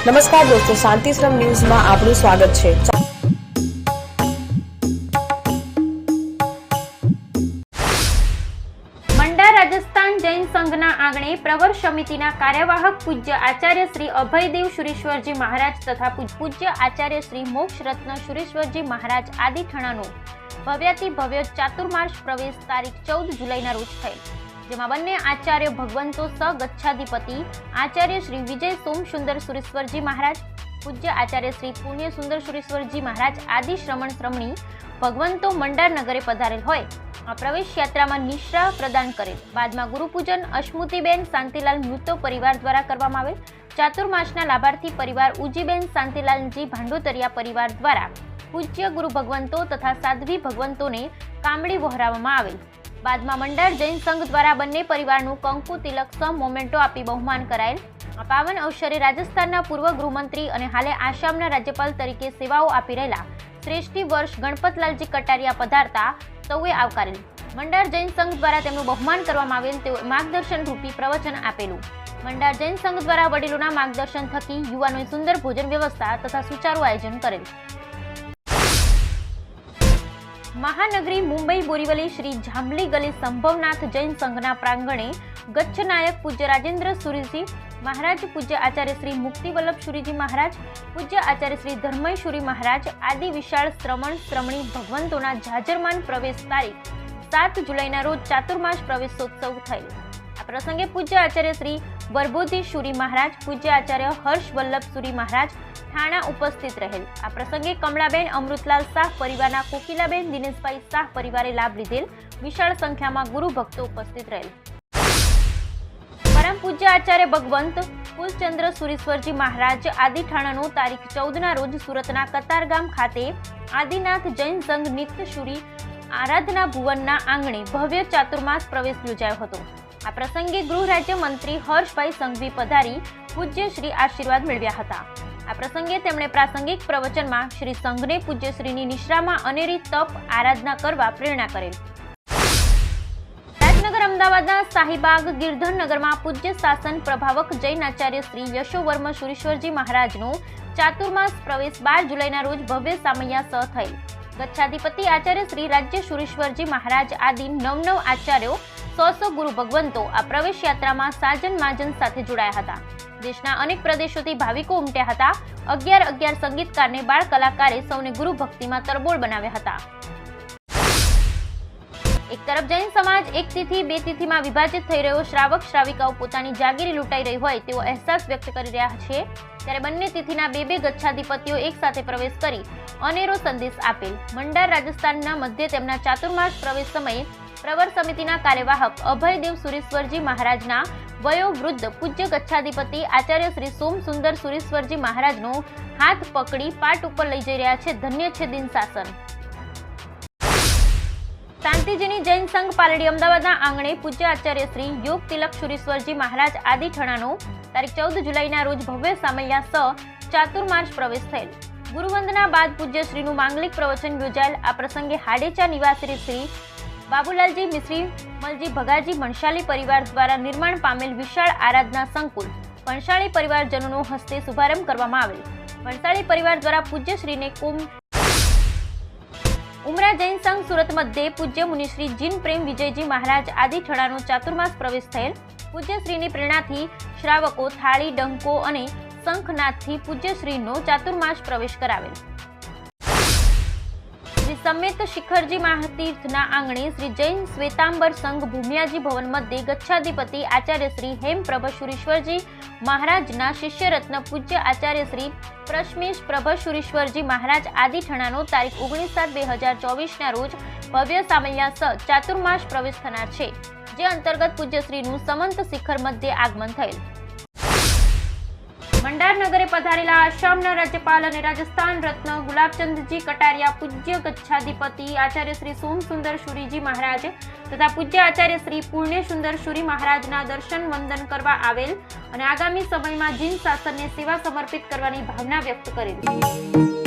નમસ્કાર દોસ્તો, શાંતિશ્રમ ન્યૂઝમાં આપનું સ્વાગત છે. મંડા રાજસ્થાન જૈન સંઘના આંગણે પ્રવર સમિતિના કાર્યવાહક પૂજ્ય આચાર્ય શ્રી અભયદેવ સુરેશ્વરજી મહારાજ તથા પૂજ્ય આચાર્ય શ્રી મોક્ષ રત્ન સુરેશ્વરજી મહારાજ આદિ ઠણાનો ભવ્યાતિ ભવ્ય ચાતુર્માસ પ્રવેશ તારીખ ચૌદ જુલાઈના રોજ થયેલ. જેમાં બંને આચાર્ય ભગવંતો સ ગચ્છાધિપતિ આચાર્ય શ્રી વિજય સોમસુંદર સુરેશ્વરજી મહારાજ, પૂજ્ય આચાર્ય શ્રી પુણ્ય સુંદર સુરેશ્વરજી મહારાજ આદિ શ્રમણ શ્રમણી ભગવંતો મંડાર નગરે પધારેલ હોય. આ પ્રવેશ યાત્રામાં નિશ્રા પ્રદાન કરેલ બાદમાં ગુરુપૂજન અશ્મુતિબેન શાંતિલાલ મૃતો પરિવાર દ્વારા કરવામાં આવેલ. ચાતુર્માસના લાભાર્થી પરિવાર ઉજીબેન શાંતિલાલજી ભાંડોતરિયા પરિવાર દ્વારા પૂજ્ય ગુરુ ભગવંતો તથા સાધ્વી ભગવંતોને કામડી વહોરાવવામાં આવેલ. બાદમાં મંડાર જૈન સંઘ દ્વારા બંને પરિવારનું કંકુ તિલક સમ મોમેન્ટો આપી બહુમાન કરાયેલ. આ પાવન અવસરે રાજસ્થાનના પૂર્વ ગૃહમંત્રી અને હાલે આસામના રાજ્યપાલ તરીકે સેવાઓ આપી રહેલા શ્રેષ્ઠી વર્ષ ગણપતલાલજી કટારિયા પધારતા સૌએ આવકારેલ મંડાર જૈન સંઘ દ્વારા તેમનું બહુમાન કરવામાં આવેલ તેઓ માર્ગદર્શન રૂપી પ્રવચન આપેલું. મંડાર જૈન સંઘ દ્વારા વડીલોના માર્ગદર્શન થકી યુવાનોએ સુંદર ભોજન વ્યવસ્થા તથા સુચારુ આયોજન કરેલ. મહાનગરી મુંબઈ બોરીવલી શ્રી જાંબલી ગલી સંભવનાથ જૈન સંઘના પ્રાંગણે ગચ્છ નાયક પૂજ્ય રાજેન્દ્ર સુરીજી મહારાજ, પૂજ્ય આચાર્ય શ્રી મુક્તિવલ્લભ સુરીજી મહારાજ, પૂજ્ય આચાર્ય શ્રી ધર્મય સુરી મહારાજ, આદિ વિશાળ શ્રમણ શ્રમણી ભગવંતોના જાજરમાન પ્રવેશ તારીખ સાત જુલાઈના રોજ ચાતુર્માસ પ્રવેશોત્સવ થયેલ આ પ્રસંગે પૂજ્ય આચાર્ય શ્રી વરબોધી સુરી મહારાજ, પૂજ્ય આચાર્ય હર્ષ વલ્લભ સુરી મહારાજ ઠાણા ઉપસ્થિત રહેલ. આ પ્રસંગે કમળાબેન, અમૃતલાલ શાહ, પરિવારના કોકિલાબેન, દિનેશભાઈ શાહ પરિવારે લાભ લીધેલ. વિશાળ સંખ્યામાં ગુરુ ભક્તો ઉપસ્થિત રહેલ. પરમ પૂજ્ય આચાર્ય ભગવંત, કુલચંદ્ર સુરેશ્વરજી મહારાજ, આદિ ઠાણાનું તારીખ ચૌદના રોજ સુરતના કતારગામ ખાતે આદિનાથ જૈન સંઘ નિત્ય સુરી આરાધના ભુવનના આંગણે ભવ્ય ચાતુર્માસ પ્રવેશ યોજાયો હતો. આ પ્રસંગે ગૃહ રાજ્ય મંત્રી હર્ષભાઈ સંઘવી પધારી પૂજ્ય શ્રી આશીર્વાદ મેળવ્યા હતા. આ પ્રસંગે તેમણે પ્રાસંગિક પ્રવચનમાં શ્રી સંઘને પૂજ્યશ્રીની નિશ્રામાં અનેરી તપ આરાધના કરવા પ્રેરણા કરેલ. રાજનગર અમદાવાદના શાહીબાગ ગિરધરનગરમાં પૂજ્ય શાસન પ્રભાવક જૈન આચાર્ય શ્રી યશોવર્મ સુરેશ્વરજી મહારાજનું ચાતુર્માસ પ્રવેશ બાર જુલાઈના રોજ ભવ્ય સામૈયા સ થયેલ. ગચ્છાધિપતિ આચાર્ય શ્રી રાજ્ય સુરેશ્વરજી મહારાજ આદિ નવ નવ આચાર્યો સો સો ગુરુ ભગવંતો આ પ્રવેશ યાત્રામાં સાજન માજન સાથે જોડાયા હતા. દેશના અનેક પ્રદેશોથી ભાવિકો ઉમટ્યા હતા. અગિયાર અગિયાર સંગીતકારને બાળ કલાકારે સૌને ગુરુ ભક્તિમાં તરબોળ બનાવ્યા હતા. એક તરફ જૈન સમાજ એક તિથિ, બે તિથિમાં વિભાજિત થઈ રહ્યો શ્રાવક શ્રાવિકાઓ પોતાની જાગીરી લૂંટાઈ રહી હોય તેવો અહેસાસ વ્યક્ત કરી રહ્યા છે. ત્યારે બંને તિથિના બે બે ગચ્છાધિપતિઓ એક સાથે પ્રવેશ કરી અનેરો સંદેશ આપેલ. મંડાર રાજસ્થાનના મધ્ય તેમના ચાતુર્માસ પ્રવેશ સમયે પ્રવર સમિતિના કાર્યવાહક અભયદેવ સુરેશ્વરજી મહારાજના વયોવૃદ્ધ પૂજ્ય ગચ્છાધિપતિ આચાર્ય શ્રી સોમ સુંદર સુરેશ્વરજી મહારાજનો હાથ પકડી પાટ ઉપર લઈ જઈ રહ્યા છે ધન્ય છે દિન શાસન. શાંતિજીની જૈન સંઘ પાલડી અમદાવાદના આંગણે પૂજ્ય આચાર્ય શ્રી યોગ તિલક સુરેશ્વરજી મહારાજ આદિ ઠણાનો તારીખ ચૌદ જુલાઈના રોજ ભવ્ય સામૈયા સ ચાતુર્માસ પ્રવેશ થયેલ. ગુરુવંદના બાદ પૂજ્ય શ્રીનું માંગલિક પ્રવચન યોજાયેલ. આ પ્રસંગે હાડેચા નિવાસી શ્રી બાબુલાલજી મિશ્રી, મલજી ભગાજી ભણશાલી પરિવાર દ્વારા નિર્માણ પામેલ વિશાળ આરાધના સંકુલ ભણશાળી પરિવારજનોનો હસ્તે શુભારંભ કરવામાં આવેલ. ભણશાળી પરિવાર દ્વારા પૂજ્ય શ્રીને કુંભ ઉમરા જૈન સંઘ સુરત મધ્યે પૂજ્ય મુનિશ્રી જીન પ્રેમ વિજયજી મહારાજ આદિ ઠળાનો ચાતુર્માસ પ્રવેશ થયેલ. પૂજ્ય શ્રીની પ્રેરણાથી શ્રાવકો થાળી, ડંકો અને શંખનાથથી પૂજ્યશ્રીનો ચાતુર્માસ પ્રવેશ કરાવેલ. સમેત શિખરજી મહાતીર્થના આંગણે શ્રી જૈન શ્વેતાંબર સંઘ ભૂમિયાજી ભવન મધ્યે ગચ્છાધિપતિ આચાર્ય શ્રી હેમપ્રભ સુરેશ્વરજી મહારાજના શિષ્યરત્ન પૂજ્ય આચાર્ય શ્રી પ્રશ્મેશ પ્રભશુરીશ્વરજી મહારાજ આદિ ઠણાનો તારીખ ઓગણીસ સાત બે હજાર ચોવીસના રોજ ભવ્ય સામૈયા સ ચાતુર્માસ પ્રવેશ થનાર છે, જે અંતર્ગત પૂજ્યશ્રીનું સમંત શિખર મધ્યે આગમન થયેલ. મંડાર નગરે પધારેલા આસામના રાજ્યપાલ અને રાજસ્થાન રત્ન ગુલાબચંદજી કટારિયા પૂજ્ય ગચ્છાધિપતિ આચાર્ય શ્રી સોમસુંદર સુરીજી મહારાજ તથા પૂજ્ય આચાર્ય શ્રી પુણ્ય સુંદર સુરી મહારાજના દર્શન વંદન કરવા આવેલ અને આગામી સમયમાં જીન શાસનને સેવા સમર્પિત કરવાની ભાવના વ્યક્ત કરેલી